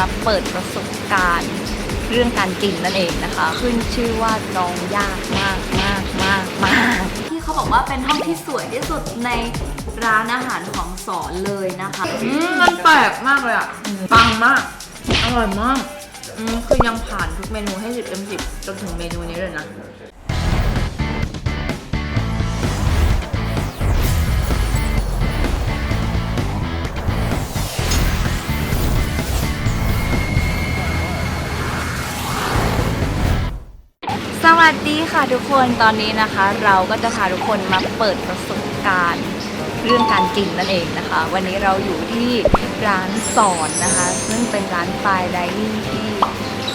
มาเปิดประสบการณ์เรื่องการกินนั่นเองนะคะ ขึ้นชื่อว่าจองยากมากมากมากมากที่เขาบอกว่าเป็นห้องที่สวยที่สุดในร้านอาหารของสอนเลยนะคะอืมมันแปลกมากเลยอะปังมาก อร่อยมากอืมคือยังผ่านทุกเมนูให้10เต็ม10จนถึงเมนูนี้เลยนะ วัสดีค่ะทุกคนตอนนี้นะคะ เราก็จะพาทุกคนมาเปิดประสบการณ์เรื่องการกินนั่นเองนะคะ วันนี้เราอยู่ที่ร้านสอนนะคะ ซึ่งเป็นร้านฝายไดนิ่งที่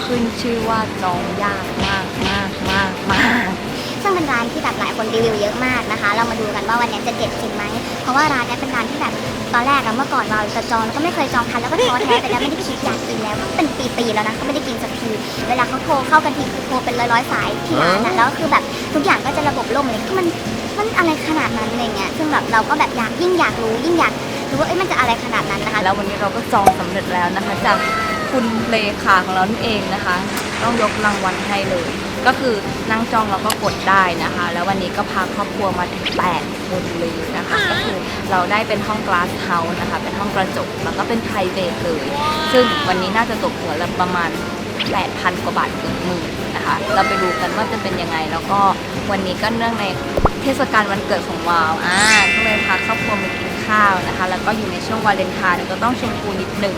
ขึ้นชื่อว่าจองยากมากมากมากมาก ซึ่งเป็นร้านที่แบบหลายคนรีวิวเยอะมากนะคะ เรามาดูกันว่าวันนี้จะเด็ดจริงไหม เพราะว่าร้านนี้เป็นร้านที่แบบตอนแรกอะเมื่อก่อนเราจะจองแล้วก็ไม่เคยจองทันแล้วก็ท้อแท้แต่แล้วไม่ได้คิดอยากกินแล้วเป็นปีๆแล้วนะก็ไม่ได้กินสักที เวลาเขาโทรเข้ากันทีคือโทรเป็นร้อยๆสายที่ร้านอะแล้วคือแบบทุกอย่างก็จะระบบล่มเลยคือมันมันอะไรขนาดนั้นอะไรเงี้ย ซึ่งแบบเราก็แบบอยากยิ่งอยากรู้ยิ่งอยากรู้ว่าเอ้ยมันจะอะไรขนาดนั้นนะคะ แล้ววันนี้เราก็จองสำเร็จแล้วนะคะจากคุณเลขาของเรานั่นเองนะคะ ต้องยกรางวัลให้เลย ก็คือนั่งจองเราก็กดได้นะคะ แล้ววันนี้ก็พาครอบครัวมาถึง8คนเลยนะคะ ก็คือเราได้เป็นห้อง glass house นะคะ เป็นห้องกระจกแล้วก็เป็น private เลย ซึ่งวันนี้น่าจะตกหัวละประมาณ 8,000 กว่าบาทเกือบหมื่นนะคะ เราไปดูกันว่าจะเป็นยังไง แล้วก็วันนี้ก็เนื่องในเทศกาลวันเกิดของวาวอ่าก็เลยพาครอบครัวมากินข้าวนะคะ แล้วก็อยู่ในช่วงวาเลนไทน์ก็ต้องชมพูนิดหนึ่ง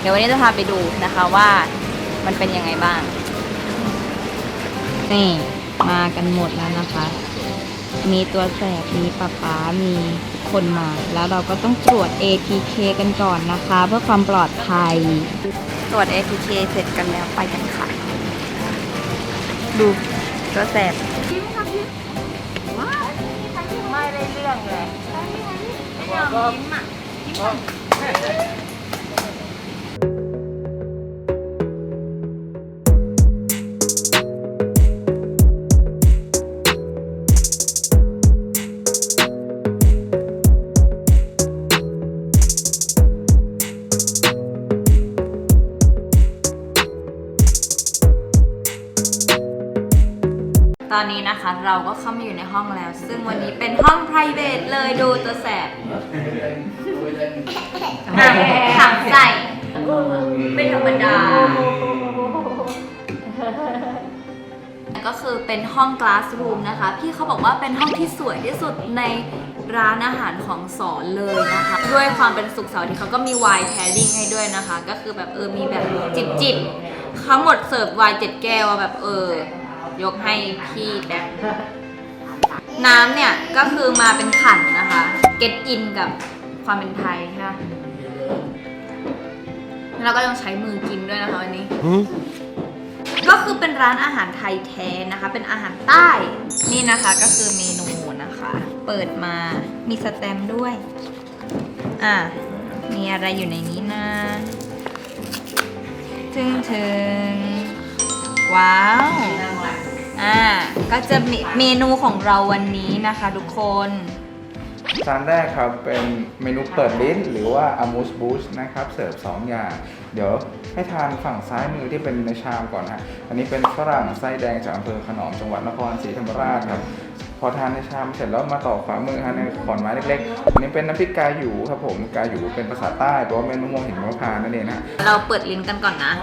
เดี๋ยววันนี้จะพาไปดูนะคะว่ามันเป็นยังไงบ้าง นี่มากันหมดแล้วนะคะ มีตัวแสบ มีป๊าป๊ามีคนมา แล้วเราก็ต้องตรวจ ATK กันก่อนนะคะ เพื่อความปลอดภัย ตรวจ ATK เสร็จกันแล้วไปกันค่ะ ดูตัวแสบไม่ได้เรื่องเลยไม่ยอมยิ้มอะ อนนี้นะคะ เราก็เข้ามาอยู่ในห้องแล้ว ซึ่งวันนี้เป็นห้อง p r i v a t เลยดูตัวแสบอะขังใส่ไม่ธรรมดา ก็คือเป็นห้อง glass room นะคะ พี่เขาบอกว่าเป็นห้องที่สวยที่สุดในร้านอาหารของสอนเลยนะคะ ด้วยความเป็นสุขเสาร์อาที่เขาก็มี wine pairing ให้ด้วยนะคะ ก็คือแบบเออมีแบบจิบจิบๆทั้งหมดเสิร์ฟไวน์เจ็ดแก้วอะแบบเออ ยกให้พี่แบ๊กน้ำเนี่ยก็คือมาเป็นขันนะคะ เก็ตอินกับความเป็นไทยใช่ไหมแล้วก็ต้องใช้มือกินด้วยนะคะวันนี้ ก็คือเป็นร้านอาหารไทยแท้นะคะ เป็นอาหารใต้ นี่นะคะก็คือเมนูนะคะ เปิดมา มีสแตมป์ด้วย อะ มีอะไรอยู่ในนี้นะถึงถึงว้าว อ่าก็จะมีเมนูของเราวันนี้นะคะทุกคน จานแรกครับเป็นเมนูเปิดลิ้นหรือว่า Amuse Boost นะครับ เสิร์ฟ2อย่าง เดี๋ยวให้ทานฝั่งซ้ายมือที่เป็นในชามก่อนฮะอันนี้เป็นฝรั่งไส้แดงจากอำเภอขนอมจังหวัดนครศรีธรรมราชครับ พอทานในชามเสร็จแล้วมาต่อขวามือฮะในขอนไม้เล็กๆอันนี้เป็นน้ำพริกกาหยูครับผมกาหยูเป็นภาษาใต้แปลว่าเม็ดมะม่วงหินมะพร้าวนั่นเองนะเราเปิดลิ้นกันก่อนนะ เ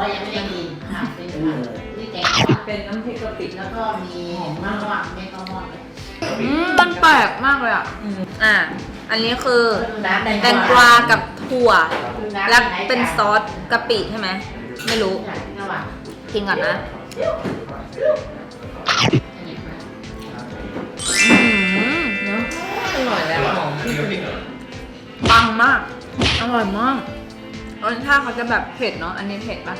ป็นน้ำพริกกะปิแล้วก็มีเห็นมากว่าไม่ต้องมอดอืมมันแปลกมากเลยอะอ่า อันนี้คือน้ำแตงกวากับถั่ว แล้วเป็นซอสกะปิใช่ไหม ไม่รู้ กินก่อนนะอืมอร่อยแล้วหอมปังมาก อร่อยมาก รสชาติเขาจะแบบเผ็ดเนาะ อันนี้เผ็ดปะ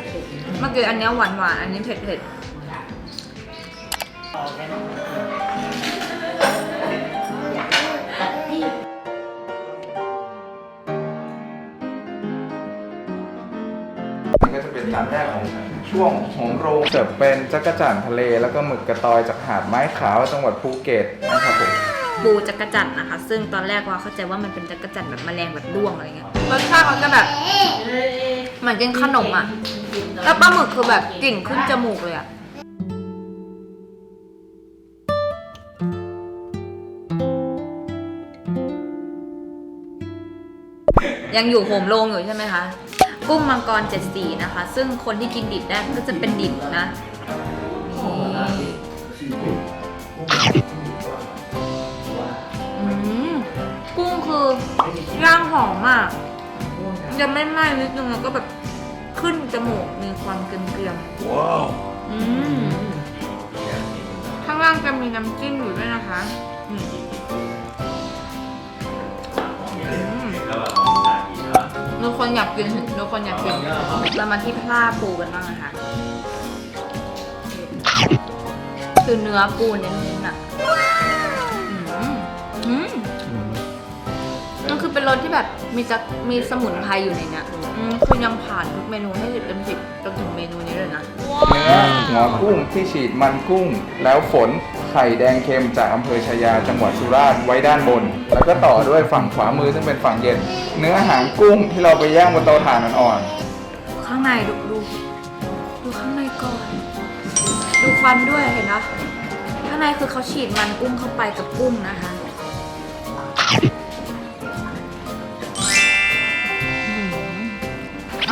เมื่อกี้อันเนี้ยหวานหวานๆอันนี้เผ็ดเผ็ดนี่ก็จะเป็นจานแรกของช่วงของโรงเสิร์ฟเป็นจักรจั่นทะเล แล้วก็หมึกกระตอยจากหาดไม้ขาวจังหวัดภูเก็ตนะครับผม ปูจักรจั่นนะคะ ซึ่งตอนแรกว่าเข้าใจว่ามันเป็นจักรจั่นแบบแมลงแบบด้วงอะไรเงี้ยรสชาติเขาจะแบบเหมือนกินขนมอะ แล้วปลาหมึกคือแบบกลิ่นขึ้นจมูกเลยอะยังอยู่โหมโรงอยู่ใช่ไหมคะ กุ้งมังกรเจ็ดสีนะคะ ซึ่งคนที่กินดิบได้ก็จะเป็นดิบนะนี่ ย่างหอมมากจะไม่ไหม้นิดนึงแล้วก็แบบขึ้นจมูกมีความเกรียมๆว้าวอืมข้างล่างจะมีน้ำจิ้มอยู่ด้วยนะคะอืมอืมทุกคนอยากกินทุกคนอยากกินเรามาที่พลาปูกันบ้างนะคะคือเนื้อปูเน้นๆ เป็นรสที่แบบมีจะมีสมุนไพรอยู่ในเนี้ยอืมคือยังผ่านทุกเมนูให้สิบเต็มสิบจนถึงเมนูนี้เลยนะ เนื้อหัวกุ้งที่ฉีดมันกุ้ง แล้วฝนไข่แดงเค็มจากอำเภอชายาจังหวัดสุราษฎร์ไว้ด้านบน แล้วก็ต่อด้วยฝั่งขวามือซึ่งเป็นฝั่งเย็น เนื้อหางกุ้งที่เราไปย่างบนเตาถ่านอ่อนข้างในดูดูดูข้างในก่อน ดูควันด้วยเห็นปะข้างในคือเขาฉีดมันกุ้งเข้าไปกับกุ้งนะคะ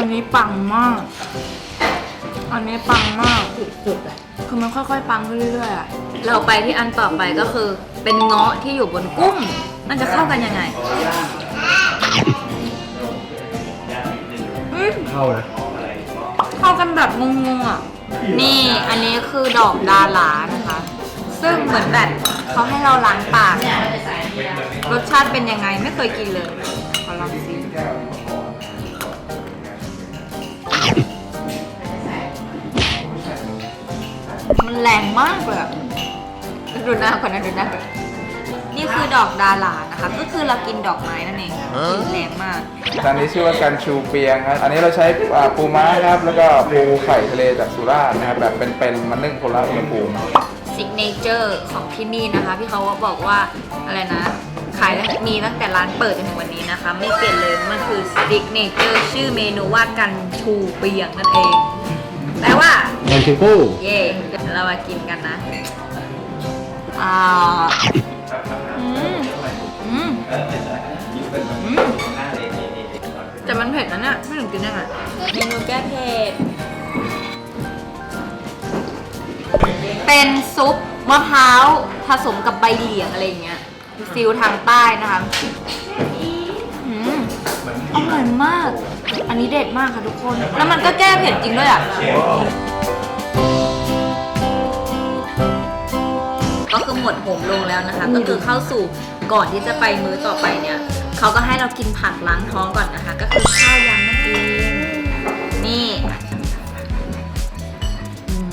อันนี้ปังมาก อันนี้ปังมาก สุดๆอะคือมันค่อยๆ ปังขึ้นเรื่อยๆอะเราไปที่อันต่อไปก็คือ เป็นเงาะที่อยู่บนกุ้ง มันจะเข้ากันยังไงอืมเข้านะเข้ากันแบบงงๆอะนี่อันนี้คือดอกดาหลานะคะ ซึ่งเหมือนแบบเขาให้เราล้างปาก รสชาติเป็นยังไงไม่เคยกินเลยขอลองซิ แรงมากเลยอะดูหน้าก่อนนะดูหน้าก่อนนี่คือดอกดาหลานะคะ ก็คือเรากินดอกไม้นั่นเองกลินแรงมากๆจานนี้ชื่อว่ากันชูเปียงครับ อันนี้เราใช้อ่าปูม้าครับ แล้วก็ปูไข่ทะเลจากสุราษฎร์นะครับ แบบเป็นๆมันนึ่งคนละอุณหภูมิซิกเนเจอร์ของที่นี่นะคะ พี่เขาบอกว่าอะไรนะ ขายตั้งมีตั้งแต่ร้านเปิดจนถึงวันนี้นะคะ ไม่เปลี่ยนเลย มันคือซิกเนเจอร์ชื่อเมนูว่ากันชูเปียงนั่นเองแปลว่า กันชูกู้เย่เดี๋ยวเรามากินกันนะ อ่า อืมอืมอืมแต่มันเผ็ดนะเนี่ย ไม่ถึงกินได้ไงเมนูแก้เผ็ด เป็นซุปมะพร้าวผสมกับใบเหลียงอะไรอย่างเงี้ยฟิลทางใต้นะคะอืมอร่อยมาก อันนี้เด็ดมากค่ะทุกคน แล้วมันก็แก้เผ็ดจริงด้วยอะ ก็คือหมดโหมลงแล้วนะคะ ก็คือเข้าสู่ก่อนที่จะไปมื้อต่อไปเนี่ยเขาก็ให้เรากินผักล้างท้องก่อนนะคะ ก็คือข้าวยำนั่นเองนี่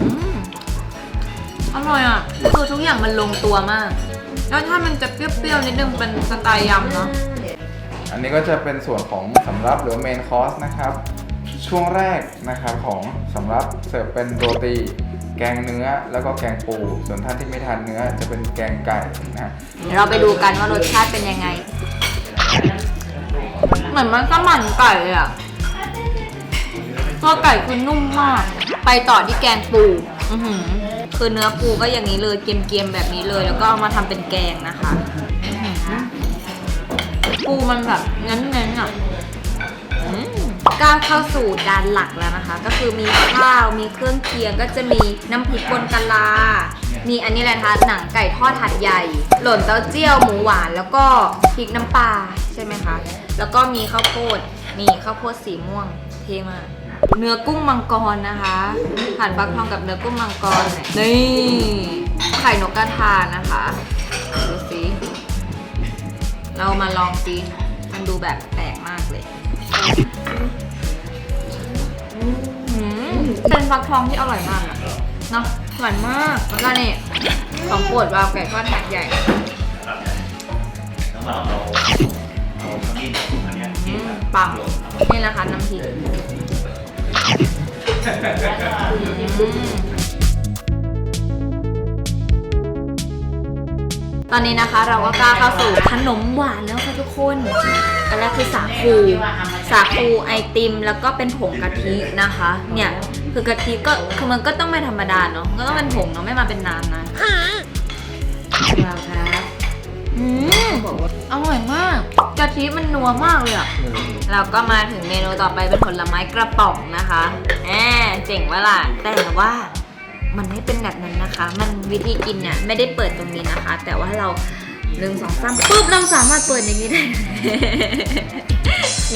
อืมอร่อยอะคือทุกอย่างมันลงตัวมาก แล้วถ้ามันจะเปรี้ยวๆนิดนึงเป็นสไตล์ยำเนาะอันนี้ก็จะเป็นส่วนของสำรับหรือเมนคอร์สนะครับ ช่วงแรกนะครับของสำรับเสิร์ฟเป็นโรตี แกงเนื้อแล้วก็แกงปู ส่วนท่านที่ไม่ทานเนื้อจะเป็นแกงไก่นะเดี๋ยวเราไปดูกันว่ารสชาติเป็นยังไง เหมือนมันก็หมันไก่เลยอะตัวไก่คือนุ่มมาก ไปต่อที่แกงปูอือหือคือเนื้อปูก็อย่างนี้เลยเกรียมๆแบบนี้เลย แล้วก็เอามาทำเป็นแกงนะคะ ปูมันแบบเน้นๆอะ ก้าวเข้าสู่จานหลักแล้วนะคะ ก็คือมีข้าวมีเครื่องเคียงก็จะมีน้ำพริกบนกะลา มีอันนี้แหละนะคะหนังไก่ทอดหัดใหญ่ หล่นเต้าเจี้ยวหมูหวานแล้วก็พริกน้ำปลาใช่ไหมคะ แล้วก็มีข้าวโพดมีข้าวโพดสีม่วงเท่มากเนื้อกุ้งมังกรนะคะหั่นฟักทองกับเนื้อกุ้งมังกรเนี่ยนี่ไข่นกกระทานะคะดูสิเรามาลองสิมันดูแบบแปลกมากเลยอืม เป็นฟักทองที่อร่อยมากอะเนาะอร่อยมากแล้วก็นี่ของโปรดวาวไก่ทอดหัดใหญ่อืมปังนี่นะคะน้ำพริกอืมตอนนี้นะคะเราก็กล้าเข้าสู่ขนมหวานแล้วค่ะทุกคนอันแรกคือสาคู สาคูไอติม แล้วก็เป็นผงกะทินะคะ เนี่ย คือกะทิก็คือมันก็ต้องไม่ธรรมดาเนาะก็ต้องเป็นผงเนาะไม่มาเป็นน้ำนะว้าวครับอืมอร่อยมากกะทิมันนัวมากเลยอะเราก็มาถึงเมนูต่อไปเป็นผลไม้กระป๋องนะคะแหมเจ๋งว่าล่ะแต่ว่ามันไม่เป็นแบบนั้นนะคะ มันวิธีกินเนี่ยไม่ได้เปิดตรงนี้นะคะ แต่ว่าเราหนึ่งสองสามปุ๊บเราสามารถเปิดอย่างนี้ได้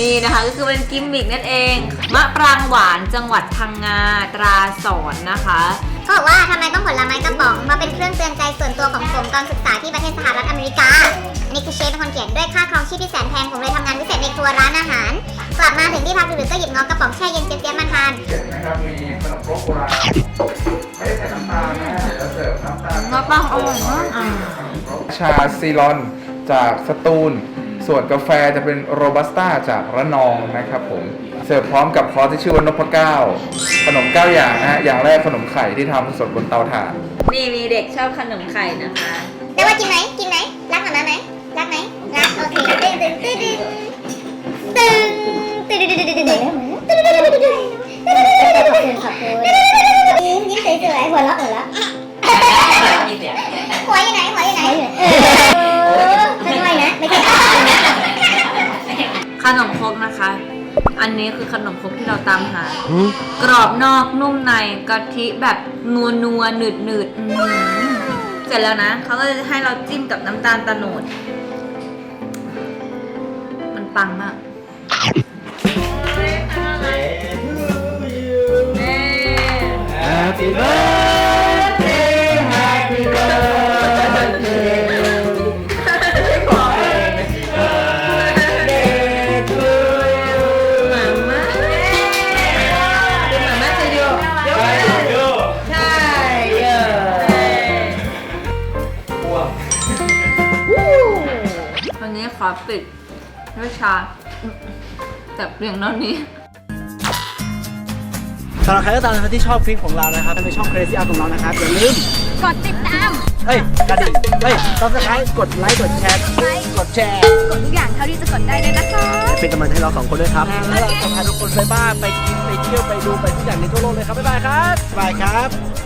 นี่นะคะก็คือเป็นกิมมิกนั่นเอง มะปรางหวานจังหวัดพังงาตราสอนนะคะเขาบอกว่าทำไมต้องผลไม้กระป๋องมาเป็นเครื่องเตือนใจส่วนตัวของผมตอนศึกษาที่ประเทศสหรัฐอเมริกา อันนี้คือเชฟเป็นคนเขียนด้วยค่าครองชีพที่แสนแพง ผมเลยทำงานพิเศษในครัวร้านอาหาร กลับมาถึงที่พักดึกๆก็หยิบงอกระป๋องแช่เย็นเจี๊ยบๆมาทานเห็นไหมครับมีขนมครกโบราณไม่ได้ใส่น้ำตาลนะเดี๋ยวเสิร์ฟน้ำตาลมะปรางอร่อยมากอะชาซีรอนจากสตูล ส่วนกาแฟจะเป็นโรบัสต้าจากระนองนะครับผม เสิร์ฟพร้อมกับคอร์สที่ชื่อว่านพเก้า ขนมเก้าอย่างนะฮะ อย่างแรกขนมไข่ที่ทำสดบนเตาถ่าน นี่มีเด็กชอบขนมไข่นะคะได้ว่ากินไหมกินไหมรักหมาไหมรักไหม นนี้คือขนมครกที่เราตามหากรอบนอกนุ่มในกะทิแบบนัวนัวๆหนืดหนืดๆอื้อหือเสร็จแล้วนะเขาก็จะให้เราจิ้มกับน้ำตาลตะโนด มันปังมากเย้ Happy birthday วันนี้ขอปิดด้วยชา แต่เพียงเท่านี้สำหรับใครก็ตามนะครับที่ชอบคลิปของเรานะครับในช่อง Crazy Art ของเรานะครับอย่าลืมกดติดตามเฮ้ยกระดิ่งเฮ้ย subscribe กดไลค์กดแชร์กดแชร์กดทุกอย่างเท่าที่จะกดได้เลยนะคะ เป็นกำลังใจให้เราสองคนด้วยครับแล้วเราจะพาทุกคนไปบ้านไปกินไปเที่ยวไปดูไปทุกอย่างในทั่วโลกเลยครับบ๊ายบายครับบ๊ายบายครับ